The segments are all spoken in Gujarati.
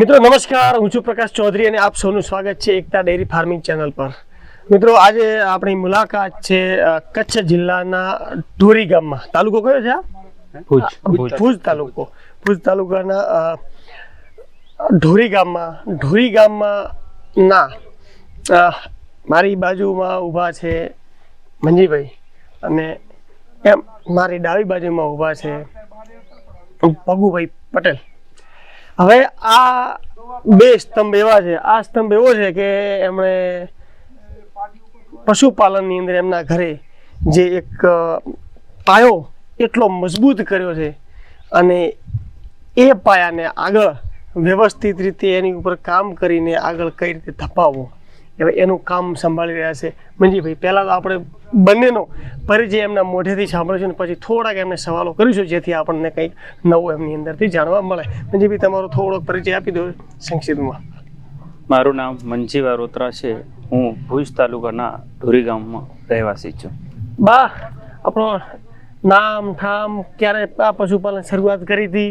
મિત્રો નમસ્કાર. હું છું પ્રકાશ ચૌધરી અને આપ સૌનું સ્વાગત છે એકતા ડેરી ફાર્મિંગ ચેનલ પર. મિત્રો આજે આપણી મુલાકાત છે કચ્છ જિલ્લાના ઢોરી ગામમાં. તાલુકો કયો છે ભુજ. તાલુકો. ભુજ તાલુકાના ઢોરી ગામમાં. ઢોરી ગામમાં ના મારી બાજુમાં ઊભા છે મંજીભાઈ અને એમ મારી ડાબી બાજુમાં ઊભા છે પગુભાઈ પટેલ. હવે આ બે સ્તંભ એવા છે. આ સ્તંભ એવો છે કે એમણે પશુપાલનની અંદર એમના ઘરે જે એક પાયો એટલો મજબૂત કર્યો છે અને એ પાયાને આગળ વ્યવસ્થિત રીતે એની ઉપર કામ કરીને આગળ કઈ રીતે ધપાવવું. હવે એનું કામ સંભાળી રહ્યા છે. મંજીભાઈ પહેલાં તો આપણે બંનેનો પરિચય એમના મોઢેથી સાંભળીશું ને પછી થોડાક એમને સવાલો કરીશું જેથી આપણને કંઈક નવું એમની અંદરથી જાણવા મળે. મંજીભાઈ તમારો થોડોક પરિચય આપી દો સંક્ષિપ્તમાં. મારું નામ મંજીવા રોત્રા છે. હું ભુજ તાલુકાના ધોરી ગામમાં રહેવાસી છું. બા આપણો નામ ઠામ ક્યારે આ પશુપાલન શરૂઆત કરી હતી?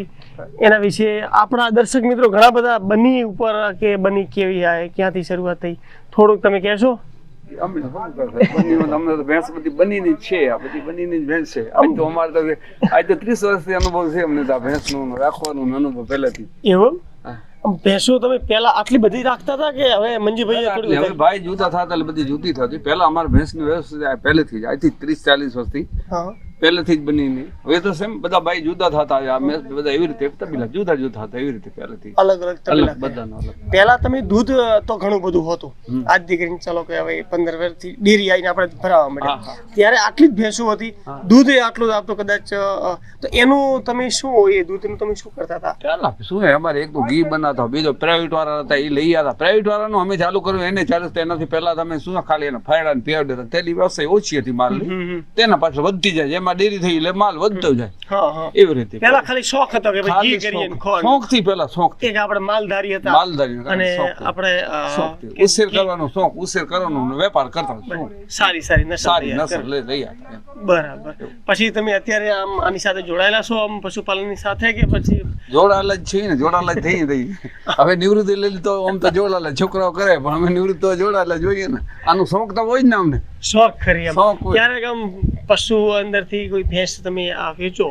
એના વિશે આપણા દર્શક મિત્રો ઘણા બધા બની ઉપર કે બની કેવી આવે ક્યાંથી શરૂઆત થઈ? થોડુંક તમે કહેશો? અમે તો ભેંસ બધી બનીની છે આ બધી બનીની ભેંસ છે. આમ તો અમારે તો આજ તો ત્રીસ વર્ષથી અનુભવ છે અમને તો આ ભેંસનો રાખવાનો અનુભવ પહેલેથી. એવું. ભેંસો તમે પહેલા આટલી બધી રાખતા હતા કે હવે મંજીભાઈ થોડી હવે ભાઈ જૂતા થતા એટલે બધી જૂતી થતી. પહેલા અમારે ભેંસની વ્યવસ્થા પહેલેથી જ આજથી ત્રીસ ચાલીસ વર્ષથી. પહેલેથી જ બનીને હવે તો સેમ બધા ભાઈ જુદા થતા આ મેં બધા એવી રીતે તબીલા જુદા જુદા હતા એવી રીતે પહેલેથી. અલગ અલગ તમે બધાનો અલગ. પહેલા તમે દૂધ તો ઘણું બધું હતું. આજ દીકરીને ચાલો કે હવે પંદર વર્ષથી ડેરી આવીને આપણે ભરાવા હા, માંડ્યા. ત્યારે આટલી જ ભેંસો હતી. દૂધ એ આટલું જ આપતો કદાચ તો એનું તમે શું એ દૂધનું તમે શું કરતા હતા? પેલા શું હે અમારે એક તો ઘી બનાવતા બીજો પ્રાઇવેટ વાળા હતા એ લઈ આવતા પ્રાઇવેટ વાળાનું અમે ચાલુ કર્યું એને ચાલુ એનાથી પહેલા તમે શું ખાલી એને ફાયડા ને પીવડે તેની વ્યવસાય ઓછી હતી હમ. તેના પાછળ વધતી જાય. જેમાં ડેરી થઈ એટલે માલ વધતો જાય. એવી રીતે પેલા ખાલી શોખ હતો કે ભાઈ ઘી કરીએ ને શોખ. થી પેલા શોખ કે આપણે માલધારી હતા. માલધારી અને આપણે ઉછેર કરવાનો શોખ ઉછેર કરવાનો વેપાર કરતા સારી સારી નસલ સારી નસલ લઈ લઈ બરાબર. પછી તમે અત્યારે આમ આની સાથે જોડાયેલા છો આમ પશુપાલનની સાથે કે પછી? જોડાયેલા જ છીએ ને જોડાયેલા જ થઈ થઈ હવે નિવૃત્તિ લઈ તો આમ તો જોડાયેલા છોકરાઓ કરે પણ અમે નિવૃત્તિ જોડાયેલા જોઈએ ને. આનું શોખ તો હોય જ ને અમને. શોખ ખરી એમ. ક્યારેક આમ પશુ અંદરથી કોઈ ભેંસ તમે આ વેચો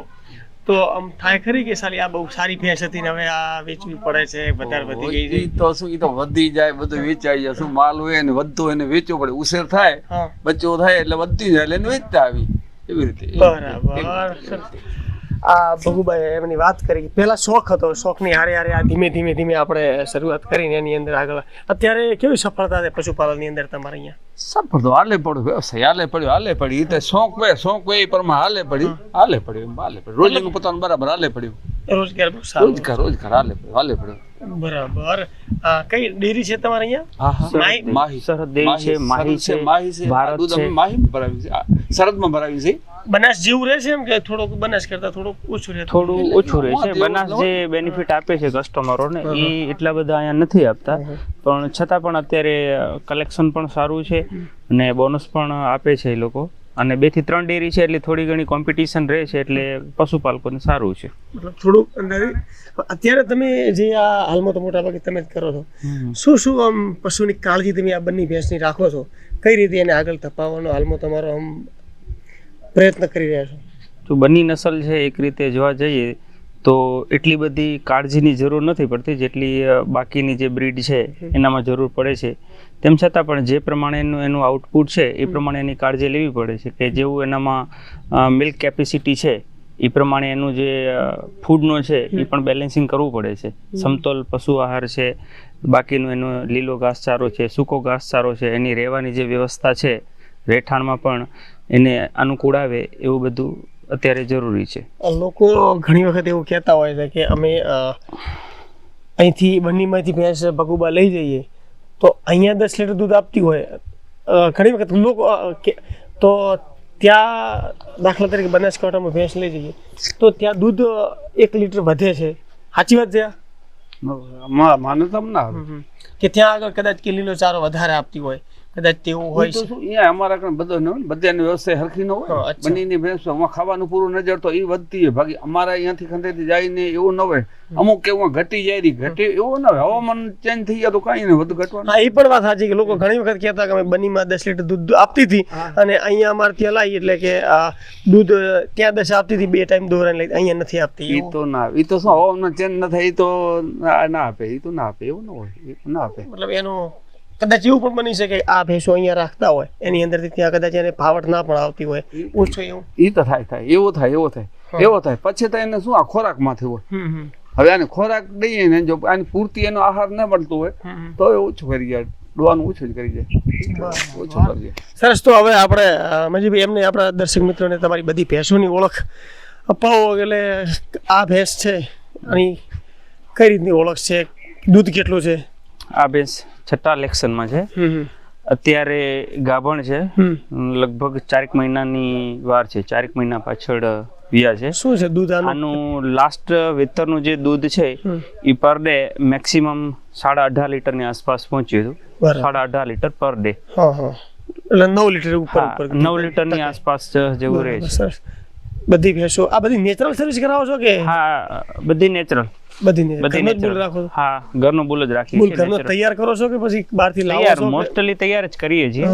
તો આમ થાય ખરી કે સાલી આ બહુ સારી ભેંસ હતી ને હવે આ વેચવી પડે છે વધારે વધી ગઈ છે? તો શું તો વધી જાય બધું વેચાઈ જાય. શું માલ હોય ને વધતો હોય ને વેચવું પડે. ઉછેર થાય બચ્ચો થાય એટલે વધતી જાય એટલે વેચતા આવી. એવી રીતે. બરાબર. આ ભગુભાઈ એમની વાત કરી. પહેલા શોખ હતો શોખની હારે હારે આ ધીમે ધીમે ધીમે આપણે શરૂઆત કરીને એની અંદર આગળ. અત્યારે કેવી સફળતા છે પશુપાલનની અંદર તમારે અહીંયા? સફળ તો હાલે પડ્યું વ્યવસાય હાલે પડ્યું હાલે પડ્યું. તે શોખ વે શોખ વે એ પ્રમાણે હાલે પડી હાલે પડ્યું હાલે પડ્યું. રોજનું પોતાનું બરાબર હાલે પડ્યું. રોજગાર રોજગાર રોજગાર હાલે પડ્યું હાલે પડ્યું. બરાબર. કઈ ડેરી છે તમારે અહીંયા? માહી- માહી. સરહદ ડેરી છે, માહી છે, માહી છે. ભારત દૂધ. અમે માહીમાં ભરાવ્યું છે. સરહદમાં ભરાવી છે. બનાસ જેવું રહે છે એમ કે થોડુંક બનાસ કરતા થોડુંક ઓછું રહે થોડું ઓછું રહે છે બનાસ જે બેનિફિટ આપે છે કસ્ટમરોને એ એટલા બધા અહીંયા નથી આપતા. પણ છતાં પણ અત્યારે કલેક્શન પણ સારું છે અને બોનસ પણ આપે છે એ લોકો. અને બેથી ત્રણ ડેરી છે એટલે થોડી ઘણી કોમ્પિટિશન રહે છે એટલે પશુપાલકોને સારું છે. મતલબ થોડુંક અત્યારે તમે જે આ હાલમાં તો મોટા ભાગે તમે જ કરો છો. શું શું આમ પશુની કાળજી તમે આ બંને ભેંસની રાખો છો? કઈ રીતે એને આગળ ધપાવવાનો હાલમાં તમારો આમ પ્રયત્ન કરી રહ્યા છો. તો બંની નસલ છે એક રીતે જોવા જઈએ તો એટલી બધી કાળજીની જરૂર નથી પડતી જેટલી બાકીની જે બ્રીડ છે એનામાં જરૂર પડે છે. તેમ છતાં પણ જે પ્રમાણેનું એનું આઉટપુટ છે એ પ્રમાણે એની કાળજી લેવી પડે છે કે જેવું એનામાં મિલ્ક કેપેસિટી છે એ પ્રમાણે એનું જે ફૂડનો છે એ પણ બેલેન્સિંગ કરવું પડે છે. સમતોલ પશુ આહાર છે બાકીનું એનો લીલો ઘાસચારો છે સૂકો ઘાસચારો છે એની રહેવાની જે વ્યવસ્થા છે રહેઠાણમાં પણ એને અનુકૂળ આવે એવું બધું અત્યારે જરૂરી છે. લોકો ઘણી વખત એવું કહેતા હોય છે કે અમે અહીંથી બંનીમાંથી ભેંસ ભગુબા લઈ જઈએ તો અહીંયા દસ લીટર દૂધ આપતી હોય. ઘણી વખત લોકો કે તો ત્યાં દાખલા તરીકે બનાસકાંઠામાં ભેંસ લઈ જઈએ તો ત્યાં દૂધ એક લીટર વધે છે. સાચી વાત છે આ? માને તમ ના કે ત્યાં આગળ કદાચ કિલીનો ચારો વધારે આપતી હોય. કદાચ તેવું હોય તો શું અહીંયા અમારા કણ બધો ન બધાની વ્યવસ્થા હરખી ન હોય. બંનેની ભેંસો આમાં ખાવાનું પૂરું ન જડતો એ વધતી હોય. બાકી અમારા અહીંયાથી ખંડેથી જાય એવું ન હોય. અમુક કેવું ઘટી જાય રહી ઘટે એવું ન હોય. હવામાન ચેન્જ થઈ ગયા તો કાંઈ નહીં વધુ ઘટવાનું હા એ પણ વાત સાચી કે લોકો ઘણી વખત કહેતા કે અમે બનીમાં દસ લીટર દૂધ આપતી હતી અને અહીંયા અમારે ત્યાં લાવી એટલે કે આ દૂધ ત્યાં દસ આપતી હતી બે ટાઈમ દોરાને લઈ અહીંયા નથી આપતી એ તો ના એ તો શું હવામાન ચેન્જ ન થાય એ તો ના ના આપે એ તો ના આપે એવું ન હોય એ ના આપે. મતલબ એનું કદાચ એવું પણ બની શકે આ ભેંસો અહીંયા રાખતા હોય એની અંદરથી ત્યાં કદાચ એને ફાવટ ના પણ આવતી હોય. ઓછો એવું એ તો થાય થાય. એવો થાય એવો થાય. એવો થાય. પછી તો એને શું આ ખોરાકમાંથી હોય? હમ હમ. હવે આને ખોરાક દઈએ ને જો આની પૂરતી એનો આહાર ન મળતો હોય તો એ ઓછું કરી જાય. ડોવાનું ઓછું જ કરી જાય. ઓછું કરી જાય. સરસ. તો હવે આપણે મજીભાઈ એમને આપણા દર્શક મિત્રોને તમારી બધી ભેંસોની ઓળખ અપાવો એટલે આ ભેંસ છે અને કઈ રીતની ઓળખ છે? દૂધ કેટલું છે? આ ભેંસ છઠ્ઠા ઇલેક્શનમાં છે. અત્યારે ગાભણ છે. લગભગ ચારેક મહિનાની વાર છે. ચારેક મહિના પાછળ વિયા છે. શું છે દૂધ આનું? લાસ્ટ વેતરનું જે દૂધ છે એ પર ડે મેક્સિમમ સાડા અઢાર લીટરની આસપાસ પહોંચ્યું હતું. સાડા અઢાર લીટર પર ડે એટલે નવ લીટર ઉપર નવ ઉપર. નવ લીટરની આસપાસ જેવું રહે છે. બધી ભેંસો આ બધી નેચરલ સર્વિસ કરાવો છો કે? હા બધી નેચરલ બધી ને બધી રાખો. હા ઘરનું બુલ જ રાખીએ છીએ ઘરનો તૈયાર કરો છો કે પછી બહારથી લાવો તૈયાર છો મોસ્ટલી તૈયાર જ કરીએ છીએ.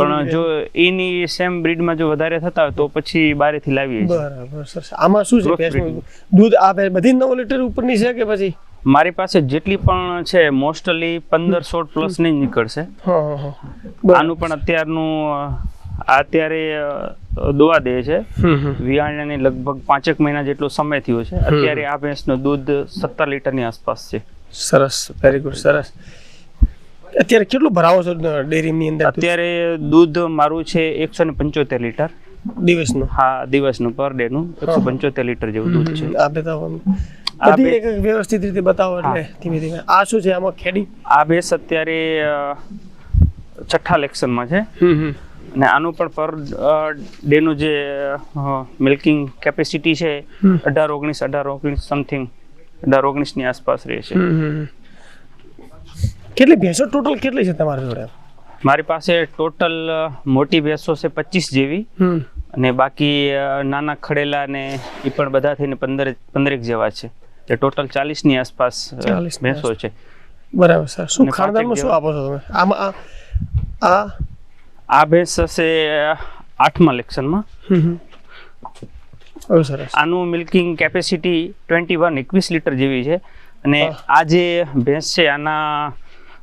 પણ જો એની સેમ બ્રીડમાં જો વધારે થતા હોય તો પછી બહારેથી લાવીએ છીએ. બરાબર આમાં શું છે? ભેંસનું દૂધ આ બધી નવ લિટર ઉપરની છે કે પછી? મારી પાસે જેટલી પણ છે મોસ્ટલી પંદર સોળ પ્લસની નીકળશે. આનું પણ અત્યારનું અત્યારે દોવા દે છે. વિયાણાની લગભગ પાંચેક મહિના જેટલો સમય થયો છે. અત્યારે આ ભેંસનું દૂધ સત્તર લીટરની આસપાસ છે. સરસ વેરી ગુડ સરસ. અત્યારે કેટલું ભરાવો છો ડેરીની અંદર? અત્યારે દૂધ મારું છે એકસો ને પંચોતેર લીટર. દિવસનું? હા દિવસનું પર ડે નું એકસો પંચોતેર લીટર જેવું દૂધ છે. આ બધા બધી એક વ્યવસ્થિત રીતે બતાવો એટલે ધીમે ધીમે. આ શું છે આમાં ખેડી? આ ભેંસ અત્યારે છઠ્ઠા લેક્શનમાં છે. અને આનું પણ પર ડેનું જે મિલ્કિંગ કેપેસિટી છે અઢાર ઓગણીસ અઢાર ઓગણીસ સમથિંગ અઢાર ઓગણીસની આસપાસ રહે છે. કેટલી ભેંસો ટોટલ કેટલી છે તમારી જોડે? મારી પાસે ટોટલ મોટી ભેંસો છે પચીસ જેવી અને બાકી નાના ખડેલા ને એ પણ બધા થઈને પંદર પંદરેક જેવા છે. તે ટોટલ ચાલીસની આસપાસ અ, 40 ભેંસો છે. બરાબર સર શું અને શું આપો છો તમે? આમાં આ આ ભેંસ હશે આઠમા લેક્શનમાં. સરસ. આનું મિલ્કિંગ કેપેસિટી ટ્વેન્ટી વન એકવીસ લીટર જેવી છે. અને આ જે ભેંસ છે આના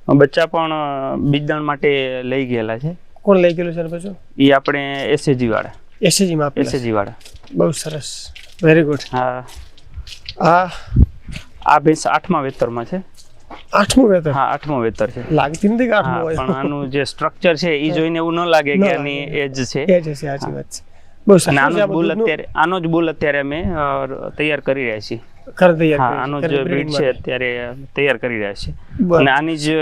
બચ્ચા પણ બીજદાણ માટે લઈ ગયેલા છે. કોણ લઈ ગયેલું છે પછી? એ આપણે એસએજી વાળા. એસએજી માં એસએજી વાળા. બહુ સરસ. વેરી ગુડ હા. આ આ ભેંસ આઠમા વેતરમાં છે. આઠમું વેતર? હા આઠમો વેતર છે. લાગતી નથી કે આઠમું હોય? પણ આનું જે સ્ટ્રક્ચર છે એ જોઈને એવું ન લાગે કે આની એજ છે. એજ છે સાચી વાત છે. બહુ આનો જ બુલ અત્યારે આનો જ બુલ અત્યારે અમે તૈયાર કરી રહ્યા છીએ. ઘર તૈયાર હા આનો જ બ્રીડ છે અત્યારે તૈયાર કરી રહ્યા છે અને આની જ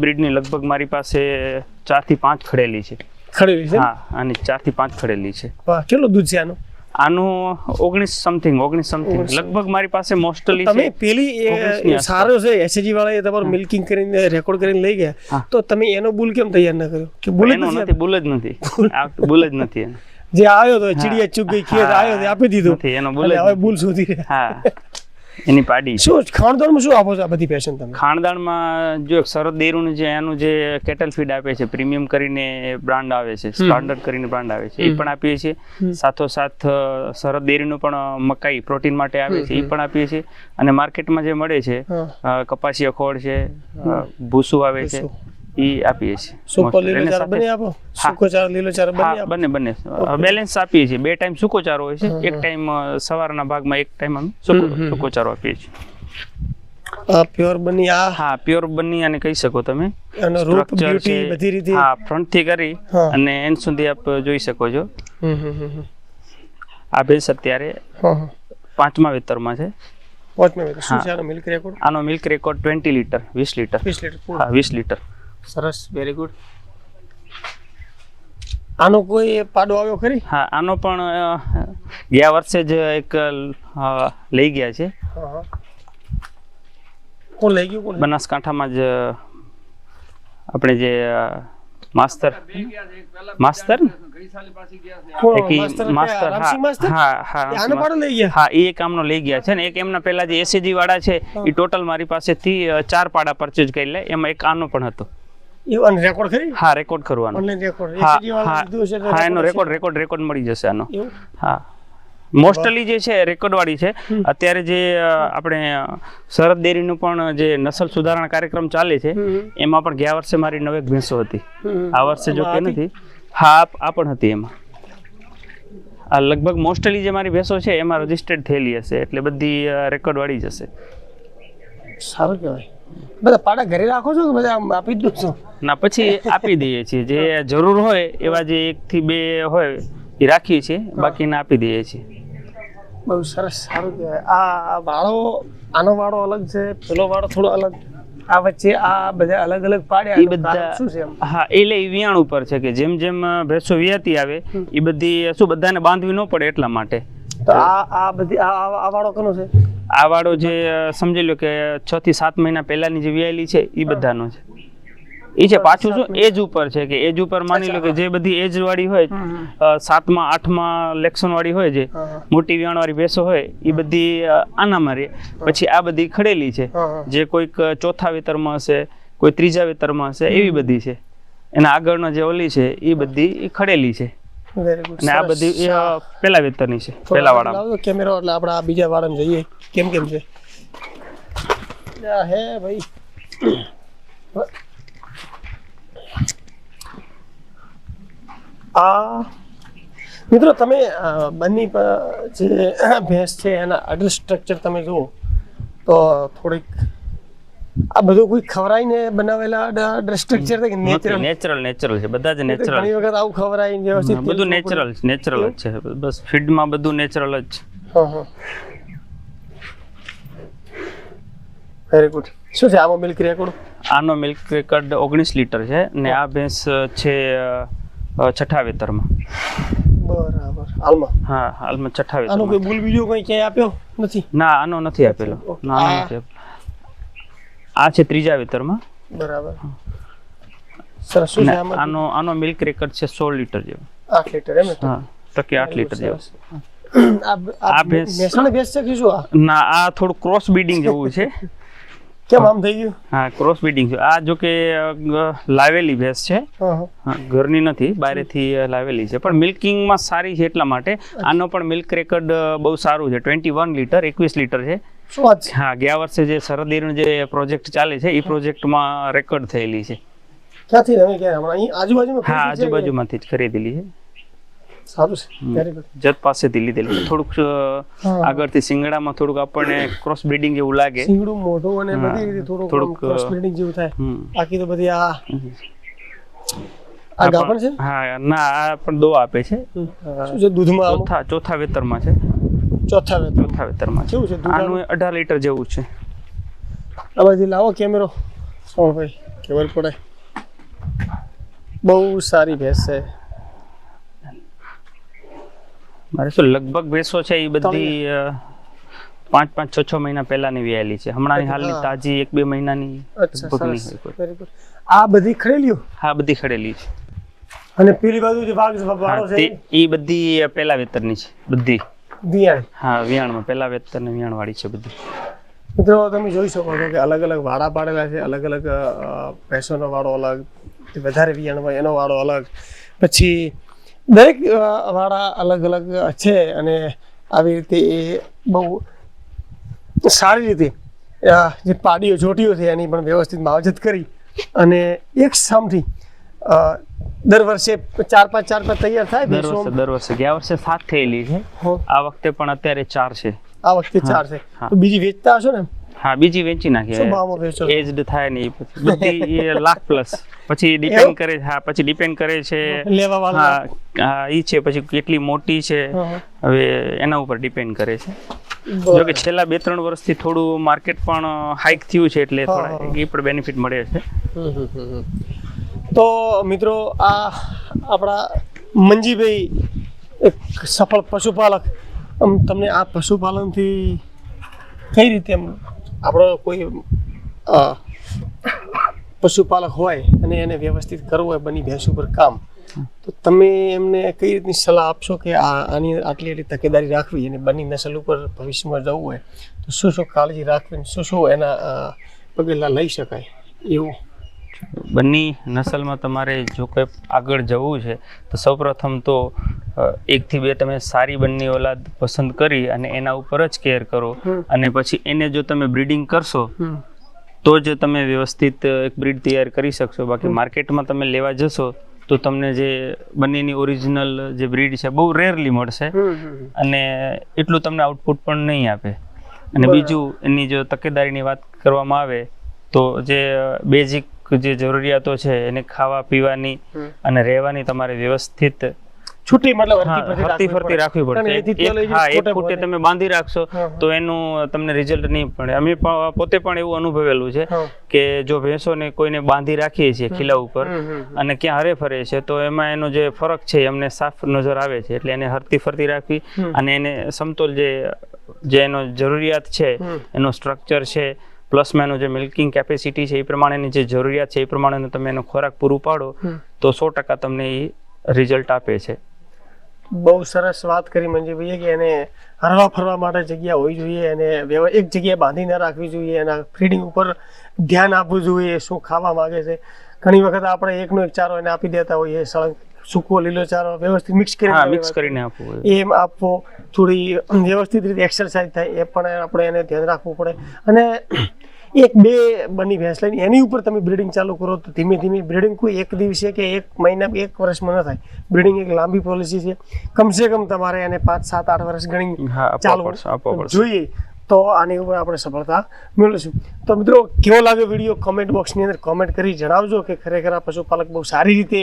બ્રીડની લગભગ મારી પાસે ચારથી પાંચ ખડેલી છે. ખડેલી છે હા આની ચારથી પાંચ ખડેલી છે. કેટલું દૂધ છે આનું? આનું ઓગણીસ સમથિંગ ઓગણીસ સમથિંગ લગભગ મારી પાસે મોસ્ટલી તમે પેલી એ- સારો છે એસએજી વાળા એ તમારું મિલ્કિંગ કરીને રેકોર્ડ કરીને લઈ ગયા. તો તમે એનો બુલ કેમ તૈયાર ના કર્યો? કે બુલ નથી બુલ જ નથી. બુલ જ નથી જે આવ્યો તો ચીડિયા ચૂક ગઈ ખેત. આવ્યો તો આપી દીધું. એનો બુલ હવે બુલ શોધી હા. એની પાડી શું ખાણદાણમાં શું આપો છો આ બધી પેશન તમે? ખાણદાણમાં જો એક શરદ દેરુનું જે એનું જે કેટલ ફીડ આપે છે પ્રીમિયમ કરીને બ્રાન્ડ આવે છે સ્ટાન્ડર્ડ કરીને બ્રાન્ડ આવે છે એ પણ આપીએ છીએ. સાથોસાથ સરદ શરદ ડેરીનું પણ મકાઈ પ્રોટીન માટે આવે છે એ પણ આપીએ છીએ. અને માર્કેટમાં જે મળે છે કપાસી અખોડ છે ભૂસું આવે છે. એ આપીએ છીએ. સૂકો લીલો ચારો સાથે- આપો? સૂકો ચારો લીલો ચારો બની હા આપો? બંને બંને. બેલેન્સ આપીએ છીએ. બે ટાઈમ સૂકો ચારો હોય છે. એક ટાઈમ સવારના ભાગમાં એક ટાઈમ અમે સૂકો ચારો આપીએ છીએ. પ્યોર બની આ? હા પ્યોર બની અને કહી શકો તમે. એનો રૂપ બ્યુટી બધી રીતે? હા ફ્રન્ટથી કરી અને એન્ડ સુધી આપ જોઈ શકો છો. આ ભેંસ અત્યારે પાંચમા વેતરમાં છે. પાંચ મિનિટ શું છે આનો મિલ્ક રેકોર્ડ આનો મિલ્ક રેકોર્ડ ટ્વેન્ટી લીટર વીસ લીટર વીસ લીટર હા વીસ લીટર સરસ વેરી ગુડ આનો કોઈ પાડો આવ્યો ખરી? હા આનો પણ ગયા વર્ષે જ એક લઈ ગયા છે. કોણ લઈ ગયું કોણ? બનાસકાંઠામાં જ આપણે જે માસ્તર. માસ્તર? માસ્તર? હા હા હા આને પાડો લઈ ગયા? હા એ કામનો લઈ ગયા છે ને એક એમના પહેલા જે એસીજી વાળા છે એ ટોટલ મારી પાસેથી ચાર પાડા પરચેજ કરી લે એમાં એક આનો પણ હતો. એવું રેકોર્ડ ખરી? હા રેકોર્ડ કરવાનો ઓનલાઈન રેકોર્ડ હા હા એનો રેકોર્ડ રેકોર્ડ રેકોર્ડ મળી જશે આનો. હા. મોસ્ટલી જે છે રેકોર્ડ વાળી છે. અત્યારે જે આપણે શરદ ડેરીનું પણ જે નસલ સુધારણા કાર્યક્રમ ચાલે છે એમાં પણ ગયા વર્ષે મારી નવેક ભેંસો હતી. આ વર્ષે જો કે નથી. હા આ- આ પણ હતી એમાં. આ લગભગ મોસ્ટલી જે મારી ભેંસો છે એમાં રજીસ્ટર્ડ થયેલી હશે એટલે બધી રેકોર્ડ વાળી જ હશે. સારું કહેવાય. બધા પાડા ઘરે રાખો છો કે બધા આપી દો છો? ના પછી આપી દઈએ છીએ. જે જરૂર હોય એવા જે એક થી બે હોય એ રાખીએ છીએ. બાકીને આપી દઈએ છીએ. બહુ સરસ સારું કહેવાય. આ વાળો આનો વાળો અલગ છે પેલો વાળો થોડો અલગ. આ વચ્ચે આ બધા અલગ અલગ પાડ્યા એ બધા શું છે હા એટલે એ વિયાણ ઉપર છે કે જેમ જેમ ભેંસો વિયાતી આવે એ બધી શું બધાને બાંધવી ન પડે એટલા માટે. તો આ આ બધી આ વાળો કોનો છે? આ વાળો જે સમજી લો કે છ થી સાત મહિના પહેલાની જે વિયાયેલી છે એ બધાનો છે. એ છે પાછું શું એજ ઉપર છે કે એજ ઉપર માની લો કે જે બધી એજ વાળી હોય સાતમા આઠમાં લેક્શન વાળી હોય જે. મોટી વિયાણ વાળી ભેંસો હોય એ બધી આનામાં રહે પછી આ બધી ખડેલી છે. જે કોઈક ચોથા વેતરમાં હશે કોઈ ત્રીજા વેતરમાં હશે એવી બધી છે. એના આગળનો જે ઓલી છે એ બધી ખડેલી છે. વેરી ગુડ આ બધી પેલા વેતરની છે પેલા વાળા કેમેરો એટલે આપણે આ બીજા વાળામાં જોઈએ. કેમ કેમ છે? આ હે ભાઈ. આ મિત્રો તમે બંની બંને જે ભેંસ છે એના અડલ સ્ટ્રક્ચર તમે જુઓ તો થોડીક આ બધું કોઈ ખવરાઈને બનાવેલા સ્ટ્રક્ચર છે નેચરલ નેચરલ નેચરલ છે. બધા જ નેચરલ ઘણી વખત આવું ખવરાઈને વ્યવસ્થિત બધું નેચરલ નેચરલ જ છે. બસ ફીડમાં બધું નેચરલ જ છે. હા હા. વેરી ગુડ શું છે આમાં મિલ્ક રેકોર્ડ આનો મિલ્ક રેકોર્ડ ઓગણીસ લીટર છે ને આ ભેંસ છે છઠ્ઠા વેતરમાં બરાબર. હાલમાં? હા હાલમાં છઠ્ઠા આનો કોઈ બુલ બીજો કોઈ ક્યાંય આપ્યો નથી? ના આનો નથી આપેલો. ના નથી આપેલો. આ છે ત્રીજા વેતરમાં. બરાબર. સરસ શું છે આનો આનો મિલ્ક રેકર્ડ છે સોળ લિટર જેવો. આઠ લિટર એમ? હા ટકે આઠ લિટર જેવો. આ ભેંસ- મહેસાણા ભેંસ છે કે શું આ? ના આ થોડું ક્રોસ બીડિંગ જેવું છે. કેમ આમ થઈ ગયું? હા ક્રોસ બીડિંગ છે. આ જો કે લાવેલી ભેંસ છે. ઘરની નથી બારેથી લાવેલી છે. પણ મિલ્કિંગમાં સારી છે એટલા માટે. આનો પણ મિલ્ક રેકર્ડ બહુ સારું છે. ટ્વેન્ટી વન લીટર એકવીસ લીટર છે. શું વાત છે? હા ગયા વર્ષે જે સરહદીનો જે પ્રોજેક્ટ ચાલે છે એ પ્રોજેક્ટમાં રેકોર્ડ થયેલી છે. ક્યાંથી તમે ક્યાં? હમણાં અહીં આજુબાજુમાં હા? આજુબાજુમાંથી જ ખરીદેલી છે. સારું છે. જત પાસેથી લીધેલી થોડુંક આગળથી સિંગડામાં થોડુંક આપણને ક્રોસ બ્રીડિંગ જેવું લાગે. સિંગડું મોટું અને બધી રીતે થોડુંક થોડુંક, ક્રોસ બ્રીડિંગ જેવું થાય. બાકી તો બધી આ આ ગાભણ છે? હા ના આ પણ દો આપે છે. શું છે દૂધમાં ચોથા ચોથા વેતરમાં છે. ચોથા વેતરમાં. કેવું છે આનું અઢાર લીટર જેવું છે. આ લાવો કેમેરો. સોમભાઈ ખબર પડે. બહુ સારી ભેંસ છે. મારે શું લગભગ ભેંસો છે એ બધી પાંચ પાંચ છ છ મહિના પહેલાની વ્યાયેલી છે. હમણાંની હાલની તાજી એક બે મહિનાની આ બધી ખડેલીઓ? હા બધી ખડેલી છે. અને પેલી બાજુ જે ભાગ વાળો છે એ બધી પહેલા વેતરની છે બધી. દિયાળ હા વિયાણમાં. પહેલા વેતર ને વિયાણ વાળી છે બધી. મિત્રો તમે જોઈ શકો છો કે અલગ અલગ વાડા પાડેલા છે અલગ અલગ પૈસાનો ભેંસોનો વાળો અલગ વધારે વિયાણ હોય એનો વાળો અલગ પછી દરેક વાડા અલગ અલગ છે અને આવી રીતે એ બહુ સારી રીતે જે પાડીઓ જોટીઓ છે એની પણ વ્યવસ્થિત માવજત કરી અને એક સામથી દર વર્ષે ચાર પાંચ ચાર પાંચ તૈયાર થાય દર વર્ષે દર વર્ષે. ગયા વર્ષે સાત થયેલી છે. આ વખતે પણ અત્યારે ચાર છે. આ વખતે ચાર છે. તો બીજી વેચતા હશો ને? હા બીજી વેચી નાખી. એજડ થાય ને બધી એ લાખ પ્લસ પછી ડિપેન્ડ કરે છે. હા પછી ડિપેન્ડ કરે છે. લેવા વાળા? હા ઈ છે. પછી કેટલી મોટી છે. હવે એના ઉપર ડિપેન્ડ કરે છે. જો કે છેલ્લા બે ત્રણ વર્ષથી થોડું માર્કેટ પણ હાઈક થયું છે એટલે થોડા એ પણ બેનિફિટ મળે છે. તો મિત્રો, આ આપણા મંજીભાઈ એક સફળ પશુપાલક. આમ તમને આ પશુપાલનથી કઈ રીતે એમ આપણો કોઈ પશુપાલક હોય અને એને વ્યવસ્થિત કરવું હોય બની ભેંસ ઉપર કામ, તો તમે એમને કઈ રીતની સલાહ આપશો કે આ, આની આટલી આટલી તકેદારી રાખવી અને બની નસલ ઉપર ભવિષ્યમાં જવું હોય? તો શું શું કાળજી રાખવી શું શું એના પગલાં લઈ શકાય? એવું બંની નસલમાં તમારે જો કંઈ આગળ જવું છે તો સૌપ્રથમ તો એકથી બે તમે સારી બંની ઓલાદ પસંદ કરી અને એના ઉપર જ કેર. કરો અને પછી એને જો તમે બ્રીડિંગ કરશો તો જ તમે વ્યવસ્થિત એક બ્રીડ તૈયાર કરી શકશો. બાકી માર્કેટમાં તમે લેવા જશો તો તમને જે બંનેની ઓરિજિનલ જે બ્રીડ છે બહુ રેરલી મળશે. અને એટલું તમને આઉટપુટ પણ નહીં આપે. અને બીજું એની જો તકેદારીની વાત કરવામાં આવે તો જે બેઝિક જે જરૂરિયાતો છે એને ખાવા પીવાની અને રહેવાની તમારે વ્યવસ્થિત છૂટી મતલબ હરતી ફરતી રાખવી પડે. હા એક ફૂટે તમે બાંધી રાખશો. તો એનું તમને રિઝલ્ટ નહીં પડે અમે પોતે પણ એવું અનુભવેલું છે કે જો ભેંસોને કોઈને બાંધી રાખીએ છીએ ખીલા ઉપર. અને ક્યાં હરે ફરે છે તો એમાં એનો જે ફરક છે એમને અમને સાફ નજર આવે છે. એટલે એને હરતી ફરતી રાખવી અને એને સમતોલ જે જે એનો જરૂરિયાત છે એનો સ્ટ્રક્ચર છે પ્લસમાં એનું જે મિલ્કિંગ કેપેસિટી છે એ પ્રમાણેની જે જરૂરિયાત છે એ પ્રમાણેનો તમે એનો ખોરાક પૂરું પાડો તો સો ટકા તમને એ રિઝલ્ટ આપે છે. બહુ સરસ વાત કરી મંજીભાઈએ કે એને હરવા ફરવા માટે જગ્યા હોવી જોઈએ વ્યવ- એક જગ્યાએ બાંધી ન રાખવી જોઈએ એના ફીડિંગ ઉપર ધ્યાન આપવું જોઈએ શું ખાવા માગે છે. ઘણી વખત આપણે એકનો એક ચારો એને આપી દેતા હોઈએ સળંગ સૂકો લીલો ચારો વ્યવસ્થિત મિક્સ કરીને મિક્સ કરીને આપવો એમ આપવો થોડી વ્યવસ્થિત રીતે એક્સરસાઇઝ થાય એ પણ આપણે એને ધ્યાન રાખવું પડે. અને એક બે બની ભેંસ લઈને એની ઉપર તમે બ્રીડિંગ ચાલુ કરો તો ધીમે ધીમે બ્રીડિંગ કોઈ એક દિવસે કે એક મહિના એક વર્ષમાં ન થાય. બ્રીડિંગ એક લાંબી પોલિસી છે. કમસે કમ તમારે એને પાંચ સાત આઠ વર્ષ ગણી ચાલુ જોઈએ તો આની ઉપર આપણે સફળતા મેળવીશું. તો મિત્રો કેવો લાગ્યો વીડિયો કોમેન્ટ બોક્સની અંદર કોમેન્ટ કરી જણાવજો કે ખરેખર આ પશુપાલક બહુ સારી રીતે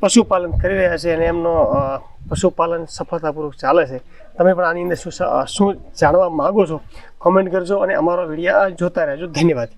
પશુપાલન કરી રહ્યા છે અને એમનો પશુપાલન સફળતાપૂર્વક ચાલે છે. તમે પણ આની અંદર શું શું જાણવા માગો છો? કોમેન્ટ કરજો અને અમારો વીડિયો જોતા રહેજો. ધન્યવાદ.